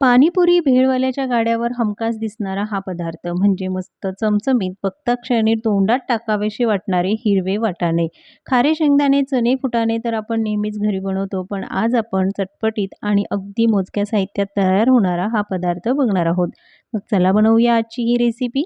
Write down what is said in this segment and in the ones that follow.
पाणीपुरी भेळवाल्याच्या गाड्यावर हमखास दिसणारा हा पदार्थ म्हणजे मस्त चमचमीत बघता क्षणी तोंडात टाकावेसे वाटणारे हिरवे वाटाणे. खारे शेंगदाणे चणे फुटाणे तर आपण नेहमीच घरी बनवतो पण आज आपण चटपटीत आणि अगदी मोजक्या साहित्यात तयार होणारा हा पदार्थ बघणार आहोत. मग चला बनवूया आजची ही रेसिपी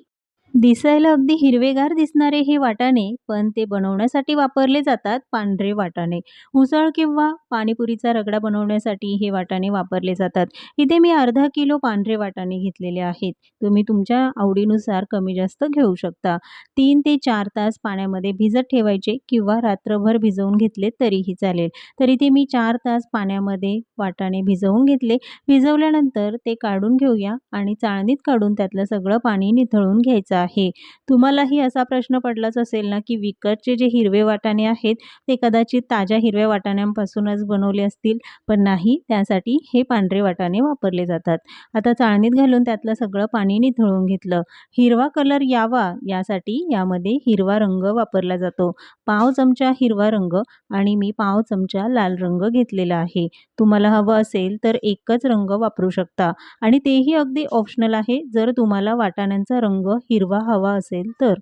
दिसायला अगदी हिरवेगार दिसणारे हे वाटाणे पण ते बनवण्यासाठी वापरले जातात पांढरे वाटाणे. उसळ किंवा पाणीपुरीचा रगडा बनवण्यासाठी हे वाटाणे वापरले जातात. इथे मी अर्धा किलो पांढरे वाटाणे घेतलेले आहेत. तुम्ही तुमच्या आवडीनुसार कमी जास्त घेऊ शकता. तीन ते चार तास पाण्यामध्ये भिजत ठेवायचे किंवा रात्रभर भिजवून घेतले तरीही चालेल. तर इथे मी चार तास पाण्यामध्ये वाटाणे भिजवून घेतले. भिजवल्यानंतर ते काढून घेऊया आणि चाळणीत काढून त्यातलं सगळं पाणी निथळून घ्यायचं आहे. तुम्हालाही असा प्रश्न पडलाच असेल ना की विकतचे जे हिरवे वाटाणे आहेत ते कदाचित ताज्या हिरव्या वाटाण्यांपासूनच बनवले असतील पण नाही त्यासाठी हे पांढरे वाटाणे वापरले जातात. आता चाळणीत घालून त्यातलं सगळं पाणी निथळून घेतलं. हिरवा कलर यावा यासाठी यामध्ये हिरवा रंग वापरला जातो. पाव चमचा हिरवा रंग आणि मी पाव चमचा लाल रंग घेतलेला आहे. तुम्हाला हवं असेल तर एकच रंग वापरू शकता. आणि तेही अगदी ऑप्शनल आहे जर तुम्हाला वाटाण्यांचा रंग हिरवा हवा असेल तर.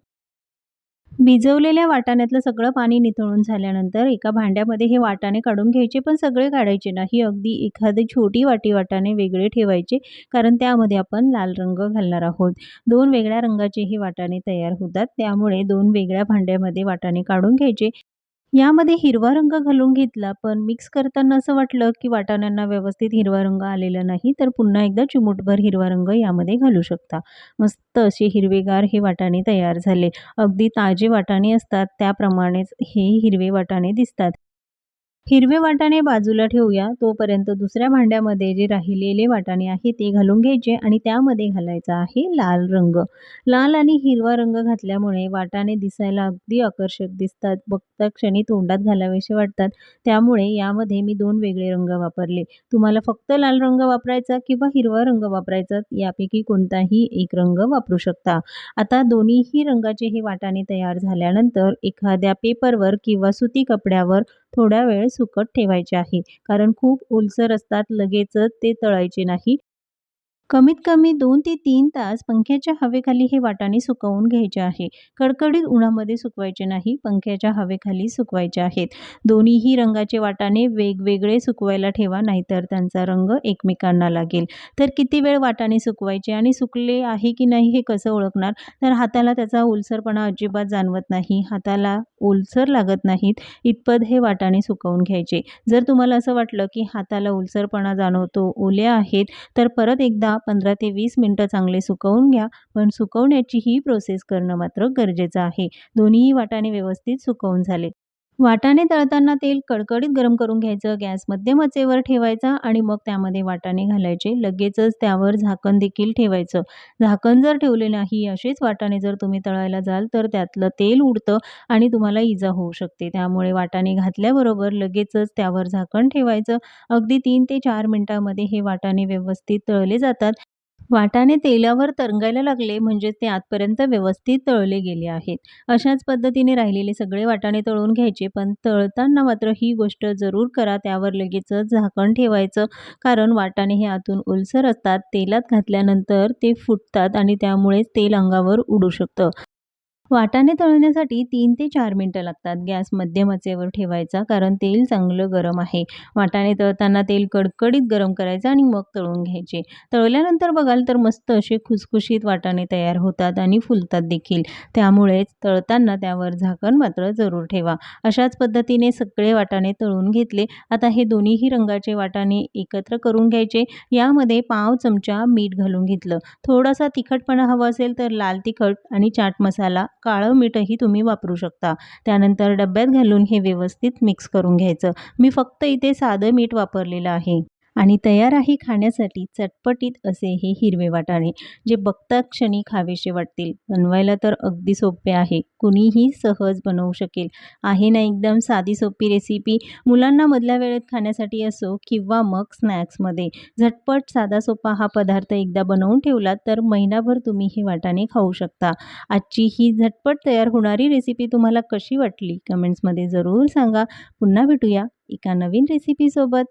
भिजवलेल्या वाटाण्यातलं सगळं पाणी निथळून झाल्यानंतर एका भांड्यामध्ये हे वाटाणे काढून घ्यायचे पण सगळे काढायचे नाही अगदी एखादी छोटी वाटी वाटाणे वेगळे ठेवायचे कारण त्यामध्ये आपण लाल रंग घालणार आहोत. दोन वेगळ्या रंगाचे हे वाटाणे तयार होतात त्यामुळे दोन वेगळ्या भांड्यामध्ये वाटाणे काढून घ्यायचे. यामध्ये हिरवा रंग घालून घेतला पण मिक्स करताना असं वाटलं की वाटाण्यांना व्यवस्थित हिरवा रंग आलेला नाही तर पुन्हा एकदा चिमूटभर हिरवा रंग यामध्ये घालू शकता. मस्त असे हिरवेगार हे वाटाणे तयार झाले. अगदी ताजे वाटाणे असतात त्याप्रमाणेच हे हिरवे वाटाणे दिसतात. हिरवे वाटाणे बाजूला ठेवूया. तोपर्यंत दुसऱ्या भांड्यामध्ये जे राहिलेले वाटाणे आहे ते घालून घ्यायचे आणि त्यामध्ये घालायचा आहे लाल रंग. लाल आणि हिरवा रंग घातल्यामुळे वाटाणे दिसायला अगदी आकर्षक दिसतात. बघता क्षणी तोंडात घालावेसे वाटतात. त्यामुळे यामध्ये मी दोन वेगळे रंग वापरले. तुम्हाला फक्त लाल रंग वापरायचा किंवा हिरवा रंग वापरायचा यापैकी कोणताही एक रंग वापरू शकता. आता दोन्हीही रंगाचे हे वाटाणे तयार झाल्यानंतर एखाद्या पेपरवर किंवा सुती कपड्यावर थोडा वेळ सुकत ठेवायचे आहे. कारण खूप ओलसर असतात लगेचच ते तळायचे नाही. कमीत कमी दोन ते तीन तास पंख्याच्या हवेखाली हे वाटाणे सुकवून घ्यायचे आहे. कडकडीत उन्हामध्ये सुकवायचे नाही पंख्याच्या हवेखाली सुकवायचे आहेत. दोन्हीही रंगाचे वाटाणे वेगवेगळे सुकवायला ठेवा नाहीतर त्यांचा रंग एकमेकांना लागेल. तर किती वेळ वाटाणे सुकवायचे आणि सुकले आहे की नाही हे कसं ओळखणार? तर हाताला त्याचा ओलसरपणा अजिबात जाणवत नाही. हाताला ओलसर लागत नाहीत. इतपत हे वाटाणे सुकवून घ्यायचे. जर तुम्हाला असं वाटलं की हाताला ओलसरपणा जाणवतो ओले आहेत तर परत एकदा पंधरा ते वीस मिनटं चांगले सुकवून घ्या पण सुकवण्याची ही प्रोसेस करणं मात्र गरजेचं आहे. दोन्हीही वाटाणे व्यवस्थित सुकवून झाले वाटाणे तळताना तेल कडकडीत गरम करून घ्यायचं गॅस मध्यम आचेवर ठेवायचा आणि मग त्यामध्ये वाटाणे घालायचे. लगेचच त्यावर झाकण देखील ठेवायचं. झाकण जर ठेवले नाही असेच वाटाणे जर तुम्ही तळायला जाल तर त्यातलं तेल उडतं आणि तुम्हाला इजा होऊ शकते. त्यामुळे वाटाणे घातल्याबरोबर लगेचच त्यावर झाकण ठेवायचं. अगदी तीन ते चार मिनटामध्ये हे वाटाणे व्यवस्थित तळले जातात. वाटाणे तेलावर तरंगायला लागले म्हणजे ते आतपर्यंत व्यवस्थित तळले गेले आहेत. अशाच पद्धतीने राहिलेले सगळे वाटाणे तळून घ्यायचे पण तळताना मात्र ही गोष्ट जरूर करा त्यावर लगेचच झाकण ठेवायचं कारण वाटाणे हे आतून ओलसर असतात तेलात घातल्यानंतर ते फुटतात आणि त्यामुळेच तेल अंगावर उडू शकतं. वाटाणे तळण्यासाठी तीन ते चार मिनटं लागतात. गॅस मध्यम आचेवर ठेवायचा कारण तेल चांगलं गरम आहे. वाटाणे तळताना तेल कडकडीत गरम करायचं आणि मग तळून घ्यायचे. तळल्यानंतर बघाल तर मस्त असे खुसखुशीत वाटाणे तयार होतात आणि फुलतात देखील. त्यामुळेच तळताना त्यावर झाकण मात्र जरूर ठेवा. अशाच पद्धतीने सगळे वाटाणे तळून घेतले. आता हे दोन्हीही रंगाचे वाटाणे एकत्र करून घ्यायचे. यामध्ये पाव चमचा मीठ घालून घेतलं. थोडासा तिखटपणा हवा असेल तर लाल तिखट आणि चाट मसाला काळं मीठही तुम्ही वापरू शकता. त्यानंतर डब्यात घालून हे व्यवस्थित मिक्स करून घ्यायचं. मी फक्त इथे साधं मीठ वापरलेलं आहे. आणि तयार आहे खाण्यासाठी चटपटीत असे हे हिरवे वाटाणे जे बघता क्षणी खावेसे वाटतील. बनवायला तर अगदी सोपे आहे. कुणीही सहज बनवू शकेल. आहे ना एकदम साधी सोपी रेसिपी मुलांना मधल्या वेळेत खाण्यासाठी असो किंवा मग स्नॅक्समध्ये झटपट साधा सोपा हा पदार्थ एकदा बनवून ठेवला तर महिनाभर तुम्ही हे वाटाणे खाऊ शकता. आजची ही झटपट तयार होणारी रेसिपी तुम्हाला कशी वाटली? कमेंट्समध्ये जरूर सांगा. पुन्हा भेटूया एका नवीन रेसिपीसोबत